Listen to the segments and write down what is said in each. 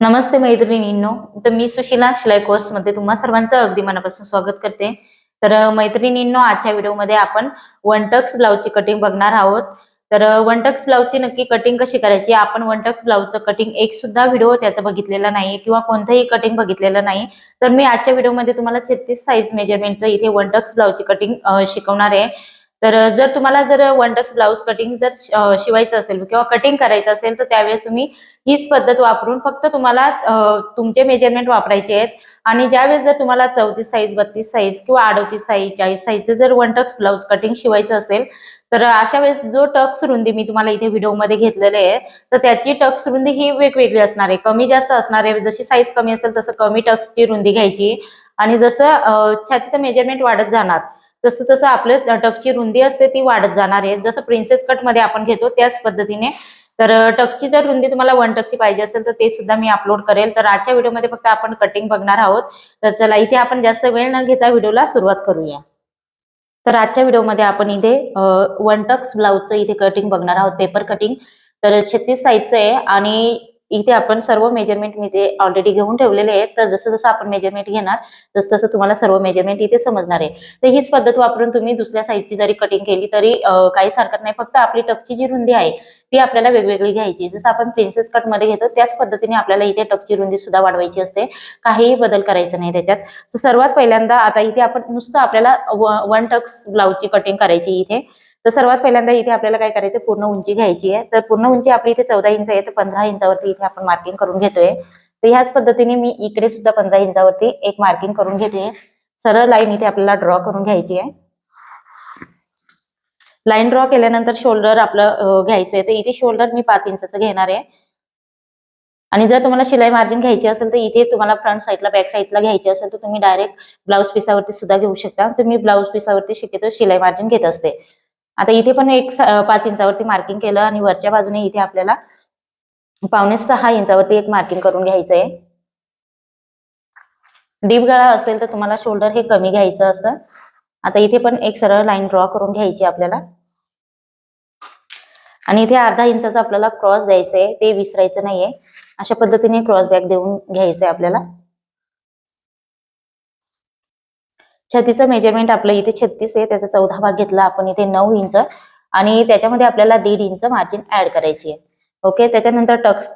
नमस्ते मैत्रिणींनो. तर मी सुशिला शिलाई कोर्समध्ये तुम्हा सर्वांचं अगदी मनापासून स्वागत करते. तर मैत्रिणींनो आजच्या व्हिडिओमध्ये आपण वन टक्स ब्लाऊजची कटिंग बघणार आहोत. तर वन टक्स ब्लाऊजची नक्की कटिंग कशी करायची? आपण वन टक्स ब्लाऊजचं कटिंग एक सुद्धा व्हिडिओ त्याचा बघितलेला नाही किंवा कोणतंही कटिंग बघितलेलं नाही. तर मी आजच्या व्हिडिओमध्ये तुम्हाला छत्तीस साईज मेजरमेंटचं इथे वन टक्स ब्लाऊजची कटिंग शिकवणार आहे. तर जर तुम्हाला जर वन टक्स ब्लाऊज कटिंग जर शिवायचं असेल किंवा कटिंग करायचं असेल तर त्यावेळेस तुम्ही हीच पद्धत वापरून फक्त तुम्हाला तुमचे मेजरमेंट वापरायचे आहेत. आणि ज्यावेळेस जर तुम्हाला चौतीस साईज बत्तीस साईज किंवा अडोतीस साईज चाळीस साईजचं जर वन टक्स ब्लाऊज कटिंग शिवायचं असेल तर अशा वेळेस जो टक्स रुंदी मी तुम्हाला इथे व्हिडिओमध्ये घेतलेले आहे तर त्याची टक्स रुंदी ही वेगवेगळी असणार आहे. कमी जास्त असणार आहे. जशी साईज कमी असेल तसं कमी टक्सची रुंदी घ्यायची. आणि जसं छातीचं मेजरमेंट वाढत जाणार तसं तसं आपलं टकची रुंदी असते ती वाढत जाणार आहे. जसं प्रिन्सेस कटमध्ये आपण घेतो त्याच पद्धतीने. तर टकची जर रुंदी तुम्हाला वन टकची पाहिजे असेल तर ते सुद्धा मी अपलोड करेल. तर आजच्या व्हिडिओमध्ये फक्त आपण कटिंग बघणार आहोत. तर चला इथे आपण जास्त वेळ न घेता व्हिडिओला सुरुवात करूया. तर आजच्या व्हिडिओमध्ये आपण इथे वन टक्स ब्लाऊजचं इथे कटिंग बघणार आहोत पेपर कटिंग तर छत्तीस साईजचं आहे आणि इथे आपण सर्व मेजरमेंट मी ते ऑलरेडी घेऊन ठेवलेले आहेत. तर जसं जसं आपण मेजरमेंट घेणार तसं तसं तुम्हाला सर्व मेजरमेंट इथे समजणार आहे. तर हीच पद्धत वापरून तुम्ही दुसऱ्या साईजची जरी कटिंग केली तरी काहीच हरकत नाही. फक्त आपली टकची जी रुंदी आहे ती आपल्याला वेगवेगळी घ्यायची जसं आपण प्रिन्सेस कटमध्ये घेतो त्याच पद्धतीने आपल्याला इथे टकची रुंदी सुद्धा वाढवायची असते. काहीही बदल करायचा नाही त्याच्यात. तर सर्वात पहिल्यांदा आता इथे आपण नुसतं आपल्याला वन टक्स ब्लाऊजची कटिंग करायची इथे. तर सर्वात पहिल्यांदा इथे आपल्याला काय करायचं पूर्ण उंची घ्यायची आहे. तर पूर्ण उंची आपली इथे चौदा इंच आहे. तर पंधरा इंचावरती इथे आपण मार्किंग करून घेतोय. तर ह्याच पद्धतीने मी इकडे सुद्धा पंधरा इंचावरती एक मार्किंग करून घेते. सरळ लाईन इथे आपल्याला ड्रॉ करून घ्यायची आहे. लाईन ड्रॉ केल्यानंतर शोल्डर आपलं घ्यायचं आहे तर इथे शोल्डर मी पाच इंचाचं घेणार आहे. आणि जर तुम्हाला शिलाई मार्जिन घ्यायची असेल तर इथे तुम्हाला फ्रंट साईडला बॅक साईडला घ्यायची असेल तर तुम्ही डायरेक्ट ब्लाऊज पिसावरती सुद्धा घेऊ शकता. तुम्ही ब्लाऊज पिसावरती शक्यतो शिलाई मार्जिन घेत असते. आता इथे पण एक पाच इंचावरती मार्किंग केलं आणि वरच्या बाजूने इथे आपल्याला पावणे सहा इंचावरती एक मार्किंग करून घ्यायचं आहे डीप गळा असेल तर तुम्हाला शोल्डर हे कमी घ्यायचं असतं. आता इथे पण एक सरळ लाईन ड्रॉ करून घ्यायची आपल्याला. आणि इथे अर्धा इंचाचा आपल्याला क्रॉस द्यायचा आहे ते विसरायचं नाहीये. अशा पद्धतीने क्रॉस बॅक देऊन घ्यायचंय आपल्याला. छातीचं मेजरमेंट आपलं इथे छत्तीस आहे त्याचा चौदा भाग घेतला आपण इथे नऊ इंच. आणि त्याच्यामध्ये आपल्याला दीड इंच मार्जिन ऍड करायची आहे. ओके त्याच्यानंतर टक्स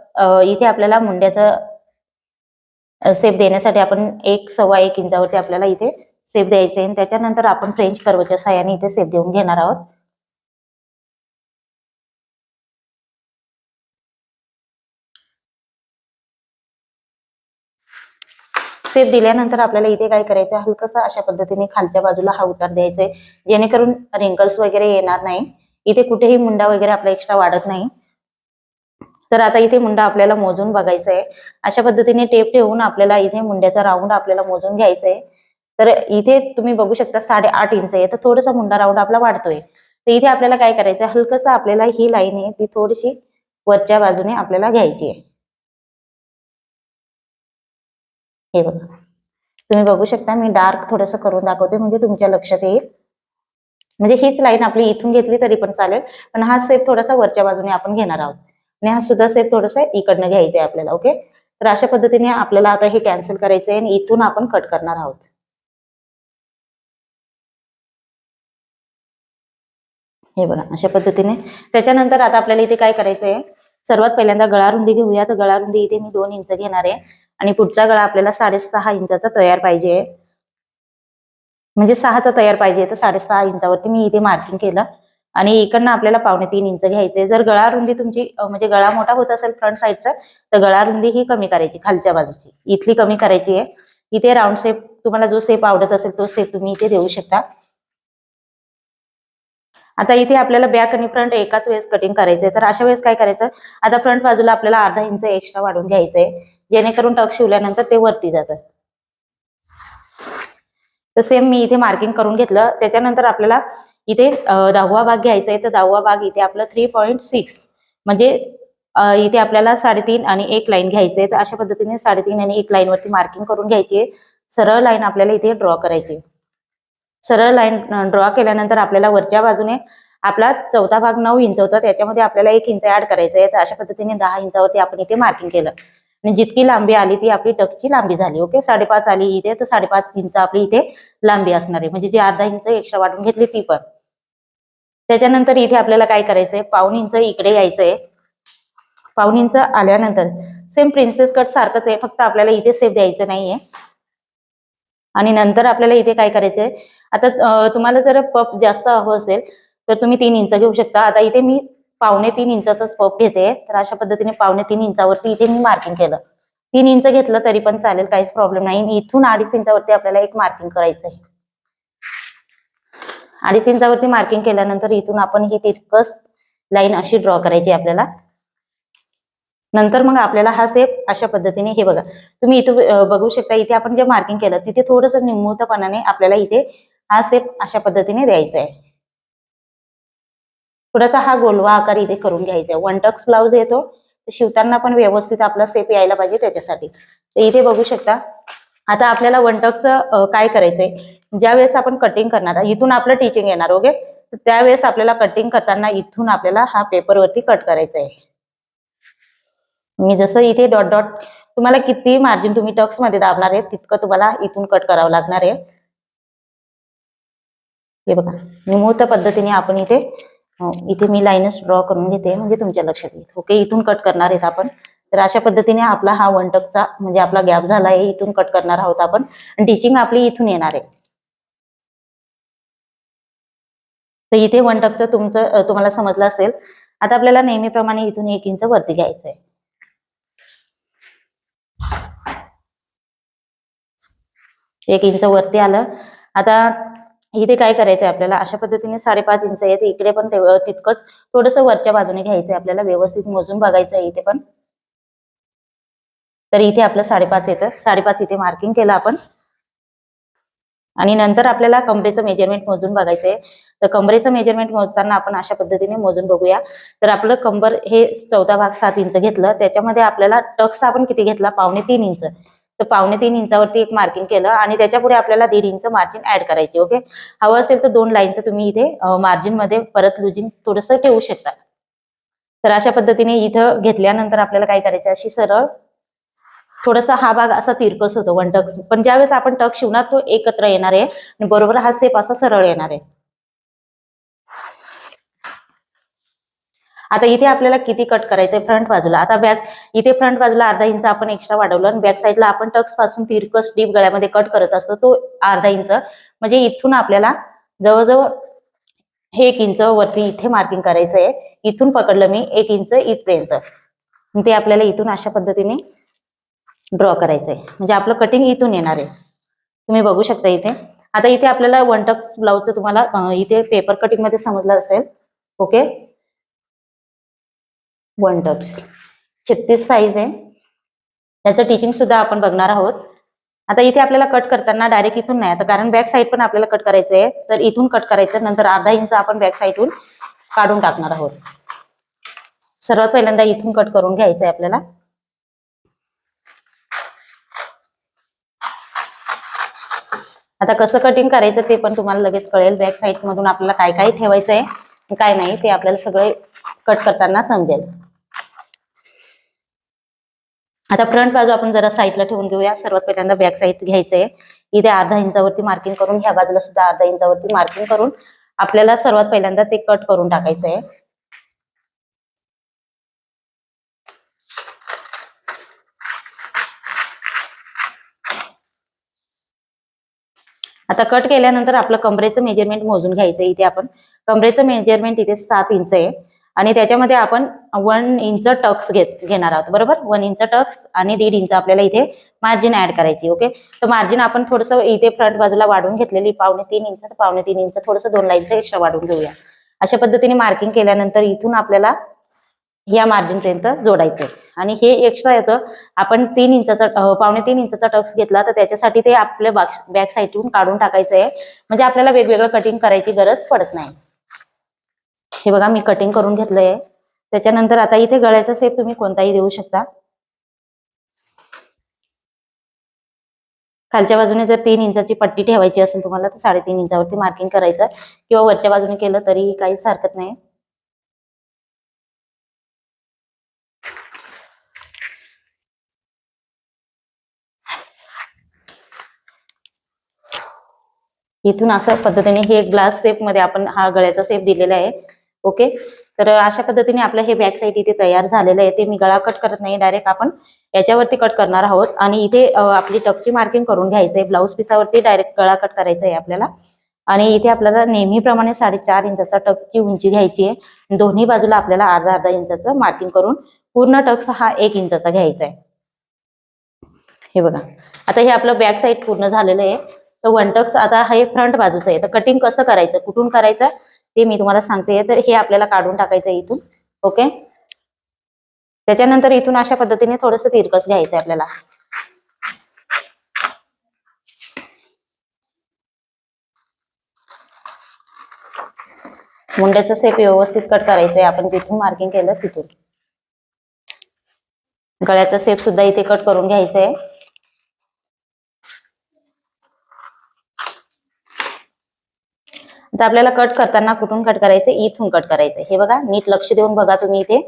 इथे आपल्याला मुंड्याचं सेप देण्यासाठी आपण एक सव्वा एक इंचावरती आपल्याला इथे सेप द्यायचे आणि त्याच्यानंतर आपण फ्रेंच कर्वच्या साह्याने इथे सेप देऊन घेणार आहोत. सेप दिल्यानंतर आपल्याला इथे काय करायचं? हलकसं अशा पद्धतीने खालच्या बाजूला हा उतार द्यायचा आहे जेणेकरून रिंकल्स वगैरे येणार नाही. इथे कुठेही मुंडा वगैरे आपला एक्स्ट्रा वाढत नाही. तर आता इथे मुंडा आपल्याला मोजून बघायचा आहे अशा पद्धतीने टेप ठेवून आपल्याला इथे मुंड्याचा राऊंड आपल्याला मोजून घ्यायचा आहे तर इथे तुम्ही बघू शकता साडेआठ इंच आहे. तर थोडासा मुंडा राऊंड आपला वाढतोय. तर इथे आपल्याला काय करायचं आहे हलकसं आपल्याला ही लाईन आहे. ती थोडीशी वरच्या बाजूने आपल्याला घ्यायची आहे. हे बघा. तुम्ही बघू शकता मी डार्क थोडंसं करून दाखवते म्हणजे तुमच्या लक्षात येईल. म्हणजे हीच लाईन आपली इथून घेतली तरी पण चालेल पण हा सेप थोडासा वरच्या बाजूने आपण घेणार आहोत. आणि हा सुद्धा सेप थोडासा इकडनं घ्यायचा आहे आपल्याला ओके तर अशा पद्धतीने आपल्याला आता हे कॅन्सल करायचं आहे आणि इथून आपण कट करणार आहोत. हे बघा अशा पद्धतीने. त्याच्यानंतर आता आपल्याला इथे काय करायचं आहे सर्वात पहिल्यांदा गळा रुंदी घेऊया. तर गळा रुंदी इथे मी दोन इंच घेणार आहे. आणि पुढचा गळा आपल्याला साडेसहा इंचाचा तयार पाहिजे. म्हणजे सहाचा तयार पाहिजे. तर साडेसहा इंचावरती मी इथे मार्किंग केलं. आणि इकडनं आपल्याला पावणे तीन इंच घ्यायचे जर गळा रुंदी तुमची म्हणजे गळा मोठा होत असेल फ्रंट साईडचा तर गळा रुंदी ही कमी करायची खालच्या बाजूची. इथली कमी करायची आहे. इथे राऊंड शेप तुम्हाला जो शेप आवडत असेल तो शेप तुम्ही इथे देऊ शकता. आता इथे आपल्याला बॅक आणि फ्रंट एकाच वेळेस कटिंग करायचंय. तर अशा वेळेस काय करायचं? आता फ्रंट बाजूला आपल्याला अर्धा इंच एक्स्ट्रा वाढून घ्यायचंय. जेणेकरून टक शिवल्यानंतर ते वरती जातं. तर सेम मी इथे मार्किंग करून घेतलं. त्याच्यानंतर आपल्याला इथे दहावा भाग घ्यायचा आहे. तर दहावा भाग इथे आपला थ्री पॉईंट सिक्स म्हणजे इथे आपल्याला साडेतीन आणि एक लाईन घ्यायचे तर अशा पद्धतीने साडेतीन आणि एक लाईन वरती मार्किंग करून घ्यायची सरळ लाईन आपल्याला इथे ड्रॉ करायची आहे. सरळ लाईन ड्रॉ केल्यानंतर आपल्याला वरच्या बाजूने आपला चौथा भाग नऊ इंच होता. त्याच्यामध्ये आपल्याला एक इंच ऍड करायचं आहे. तर अशा पद्धतीने दहा इंचावरती आपण इथे मार्किंग केलं. आणि जितकी लांबी आली ती आपली टकची लांबी झाली ओके? साडेपाच आली इथे तर साडेपाच इंच आपली इथे लांबी असणार आहे. म्हणजे जी अर्धा इंच एक्स्ट्रा वाढून घेतली ती पण. त्याच्यानंतर इथे आपल्याला काय करायचंय? पाऊन इंच इकडे यायचंय. पाऊन इंच आल्यानंतर सेम प्रिन्सेस कट सारखंच आहे फक्त आपल्याला इथे सेफ द्यायचं नाहीये. आणि नंतर आपल्याला इथे काय करायचंय? आता तुम्हाला जर पप जास्त हवं असेल तर तुम्ही तीन इंच घेऊ शकता. आता इथे मी पावणे तीन इंचाचाच पप घेते. तर अशा पद्धतीने पावणे तीन इंचावरती इथे मी मार्किंग केलं. तीन इंच घेतलं तरी पण चालेल काहीच प्रॉब्लेम नाही. इथून अडीच इंचावरती आपल्याला एक मार्किंग करायचं आहे. अडीच इंचावरती मार्किंग केल्यानंतर इथून आपण ही तिरकस लाईन अशी ड्रॉ करायची आपल्याला. नंतर मग आपल्याला हा सेप अशा पद्धतीने हे बघा. तुम्ही इथे बघू शकता इथे आपण जे मार्किंग केलं तिथे थोडस निमूतपणाने आपल्याला इथे हा सेप अशा पद्धतीने द्यायचा आहे. थोडासा हा गोलवा आकार इथे करून घ्यायचा आहे. वन टक्स ब्लाऊज येतो शिवताना पण व्यवस्थित आपला सेप यायला पाहिजे त्याच्यासाठी. तर इथे बघू शकता. आता आपल्याला वन टक्सचं काय करायचंय? ज्या वेळेस आपण कटिंग करणार इथून आपलं टीचिंग येणार ओके तर त्यावेळेस आपल्याला कटिंग करताना इथून आपल्याला हा पेपरवरती कट करायचा आहे मी जसं इथे डॉट डॉट तुम्हाला किती मार्जिन तुम्ही टक्समध्ये दाबणार आहे तितकं तुम्हाला इथून कट करावं लागणार आहे. हे बघा. निमूर्त पद्धतीने आपण इथे हो, इथे मी लाईनच ड्रॉ करून घेते म्हणजे तुमच्या लक्षात येईल. ओके इथून कट करणार आहेत आपण. तर अशा पद्धतीने आपला हा वन टकचा म्हणजे आपला गॅप झाला आहे इथून कट करणार आहोत आपण. आणि टीचिंग आपली इथून येणार आहे. तर इथे वन टकचं तुमचं तुम्हाला समजलं असेल. आता आपल्याला नेहमीप्रमाणे इथून एक इंच वरती घ्यायचं आहे. एक इंच वरती आलं. आता इथे काय करायचंय आपल्याला? अशा पद्धतीने साडेपाच इंच आहे. इकडे पण तितकंच थोडस वरच्या बाजूने घ्यायचंय आपल्याला. व्यवस्थित मोजून बघायचं आहे इथे पण. तर इथे आपलं साडेपाच येतं. साडेपाच इथे मार्किंग केलं आपण. आणि नंतर आपल्याला कमरेचं मेजरमेंट मोजून बघायचंय. तर कमरेचं मेजरमेंट मोजताना आपण अशा पद्धतीने मोजून बघूया. तर आपलं कंबर हे चौदा भाग सात इंच घेतलं. त्याच्यामध्ये आपल्याला टक्स आपण किती घेतला? पावणे तीन इंच. तर पावणे तीन इंचावरती एक मार्किंग केलं आणि त्याच्या पुढे आपल्याला दीड इंच मार्जिन ऍड करायचे ओके हवं असेल तर दोन लाईनचं तुम्ही इथे मार्जिनमध्ये परत लुजिंग थोडंसं ठेवू शकता. तर अशा पद्धतीने इथं घेतल्यानंतर आपल्याला काय करायचं अशी सरळ थोडासा हा भाग असा तिरकस होतो वन टक्स पण ज्यावेळेस आपण टक शिवणार तो एकत्र येणार आहे आणि बरोबर हा सेप असा सरळ येणार आहे. आता इथे आपल्याला किती कट करायचंय फ्रंट बाजूला. आता बॅक इथे फ्रंट बाजूला अर्धा इंच आपण एक्स्ट्रा वाढवलं आणि बॅक साईडला आपण टक्सपासून तिरकस डीप गळ्यामध्ये कट करत असतो तो अर्धा इंच. म्हणजे इथून आपल्याला जवळजवळ हे एक इंच वरती इथे मार्किंग करायचं आहे इथून पकडलं मी एक इंच इथपर्यंत. ते आपल्याला इथून अशा पद्धतीने ड्रॉ करायचंय. म्हणजे आपलं कटिंग इथून येणार आहे. तुम्ही बघू शकता इथे. आता इथे आपल्याला वन टक्स ब्लाऊजचं तुम्हाला इथे पेपर कटिंगमध्ये समजलं असेल. ओके वन टक्स छत्तीस साईज आहे. त्याचं टीचिंग सुद्धा आपण बघणार आहोत. आता इथे आपल्याला कट करताना डायरेक्ट इथून नाही. आता कारण बॅक साईड पण आपल्याला कट करायचं आहे तर इथून कट करायचं. नंतर अर्धा इंच आपण बॅक साईडून काढून टाकणार आहोत. सर्वात पहिल्यांदा इथून कट करून घ्यायचं आहे आपल्याला. आता कसं कटिंग करायचं ते पण तुम्हाला लगेच कळेल. बॅक साईड मधून आपल्याला काय काय ठेवायचं आहे काय नाही ते आपल्याला सगळे कट करताना समजेल. आता फ्रंट बाजू आपण जरा साईडला ठेवून घेऊया. सर्वात पहिल्यांदा बॅक साईड घ्यायचंय. इथे अर्धा इंचावरती मार्किंग करून ह्या बाजूला सुद्धा अर्धा इंचावरती मार्किंग करून आपल्याला सर्वात पहिल्यांदा ते कट करून टाकायचं आहे आता कट केल्यानंतर आपलं कमरेचं मेजरमेंट मोजून घ्यायचं इथे आपण कमरेचं मेजरमेंट इथे सात इंच आहे. आणि त्याच्यामध्ये आपण वन इंच टक्स घेत घेणार आहोत बरोबर? वन इंच टक्स आणि दीड इंच आपल्याला इथे मार्जिन ऍड करायची ओके तर मार्जिन आपण थोडंसं इथे फ्रंट बाजूला वाढून घेतलेली पावणे तीन इंच तर पावणे तीन इंच थोडंसं दोन लाईनचं एक्स्ट्रा वाढून घेऊया. अशा पद्धतीने मार्किंग केल्यानंतर इथून आपल्याला या मार्जिन पर्यंत जोडायचंय. आणि हे एक्स्ट्रा येतं आपण तीन इंचाचा पावणे तीन इंचाचा टक्स घेतला तर त्याच्यासाठी ते आपल्या बॅक साईडून काढून टाकायचं आहे म्हणजे आपल्याला वेगवेगळं कटिंग करायची गरज पडत नाही. हे बघा मी कटिंग करून घेतलं आहे त्याच्यानंतर आता इथे गळ्याचा सेप तुम्ही कोणताही देऊ शकता. खालच्या बाजूने जर तीन इंचाची पट्टी ठेवायची असेल तुम्हाला तर साडेतीन इंचावरती मार्किंग करायचं. किंवा वरच्या बाजूने केलं तरी काहीच हरकत नाही. इथून असं पद्धतीने हे ग्लास सेपमध्ये आपण हा गळ्याचा सेप दिलेला आहे. ओके? तर अशा पद्धतीने आपलं हे बॅक साईड इथे तयार झालेलं आहे. ते मी गळा कट करत नाही. डायरेक्ट आपण याच्यावरती कट करणार आहोत. आणि इथे आपली टकची मार्किंग करून घ्यायचं आहे ब्लाऊज पिसावरती डायरेक्ट गळा कट करायचा आहे आपल्याला. आणि इथे आपल्याला नेहमीप्रमाणे साडेचार इंचाचा टकची उंची घ्यायची आहे. दोन्ही बाजूला आपल्याला अर्धा अर्धा इंचाचं मार्किंग करून पूर्ण टक्स हा एक इंचाचा घ्यायचा आहे. हे बघा. आता हे आपलं बॅक साईड पूर्ण झालेलं आहे. तर वन टक्स आता हे फ्रंट बाजूचं आहे. तर कटिंग कसं करायचं? कुठून करायचं? ते मी तुम्हाला सांगते. तर हे आपल्याला काढून टाकायचं इथून. ओके त्याच्यानंतर इथून अशा पद्धतीने थोडस तिरकस घ्यायचं आहे आपल्याला. मुंड्याचं सेप व्यवस्थित कट करायचंय. आपण जिथून मार्किंग केलं तिथून. गळ्याचा सेप सुद्धा इथे कट करून घ्यायचं आहे तर आपल्याला कट करताना कुठून कट करायचं? इथून कट करायचं. हे बघा नीट लक्ष देऊन बघा तुम्ही इथे.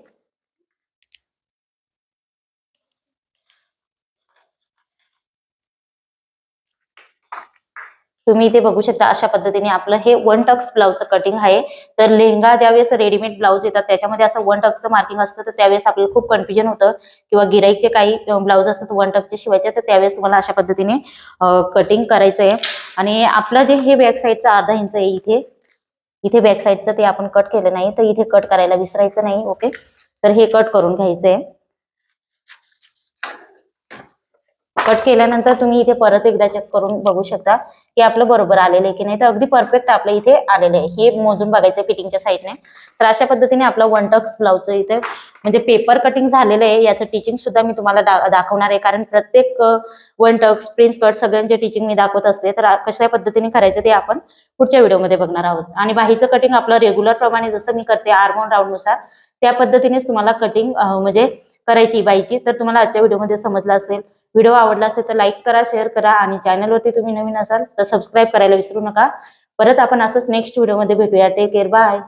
तुम्ही इथे बघू शकता अशा पद्धतीने आपलं हे वन टक्स ब्लाऊजचं कटिंग आहे. तर लेहंगा ज्यावेळेस रेडीमेड ब्लाऊज येतात त्याच्यामध्ये असं वन टक्सचं मार्किंग असतं तर त्यावेळेस आपल्याला खूप कन्फ्युजन होतं. किंवा गिराईकचे काही ब्लाऊज असतात वन टक्सचे शिवायचे तर त्यावेळेस तुम्हाला अशा पद्धतीने कटिंग करायचं आहे आणि आपलं जे हे बॅक साईडचं अर्धा इंच आहे इथे इथे बॅक साईडचं ते आपण कट केलं नाही तर इथे कट करायला विसरायचं नाही ओके तर हे कट करून घ्यायचं आहे कट केल्यानंतर तुम्ही इथे परत एकदा चेक करून बघू शकता की आपलं बरोबर आलेलं आहे की नाही. तर अगदी परफेक्ट आपलं इथे आलेलं आहे. हे मोजून बघायचं फिटिंगच्या साईडने तर अशा पद्धतीने आपलं वन टक्स ब्लाऊजचं इथे म्हणजे पेपर कटिंग झालेलं आहे. याचं टीचिंग सुद्धा मी तुम्हाला दा- दाखवणार आहे. कारण प्रत्येक वन टक्स प्रिन्स कट सगळ्यांचे टीचिंग मी दाखवत असते तर कशा पद्धतीने करायचं ते आपण पुढच्या व्हिडिओमध्ये बघणार आहोत. आणि बाहीचं कटिंग आपलं रेग्युलर प्रमाणे जसं मी करते आर्मोन राऊंडनुसार त्या पद्धतीनेच तुम्हाला कटिंग म्हणजे करायची बाईची. तर तुम्हाला आजच्या व्हिडिओमध्ये समजलं असेल. व्हिडिओ आवडला असेल तर लाईक करा शेअर करा आणि चॅनलवरती तुम्ही नवीन असाल तर सबस्क्राईब करायला विसरू नका. परत आपण असंच नेक्स्ट व्हिडिओमध्ये भेटूया. Take care bye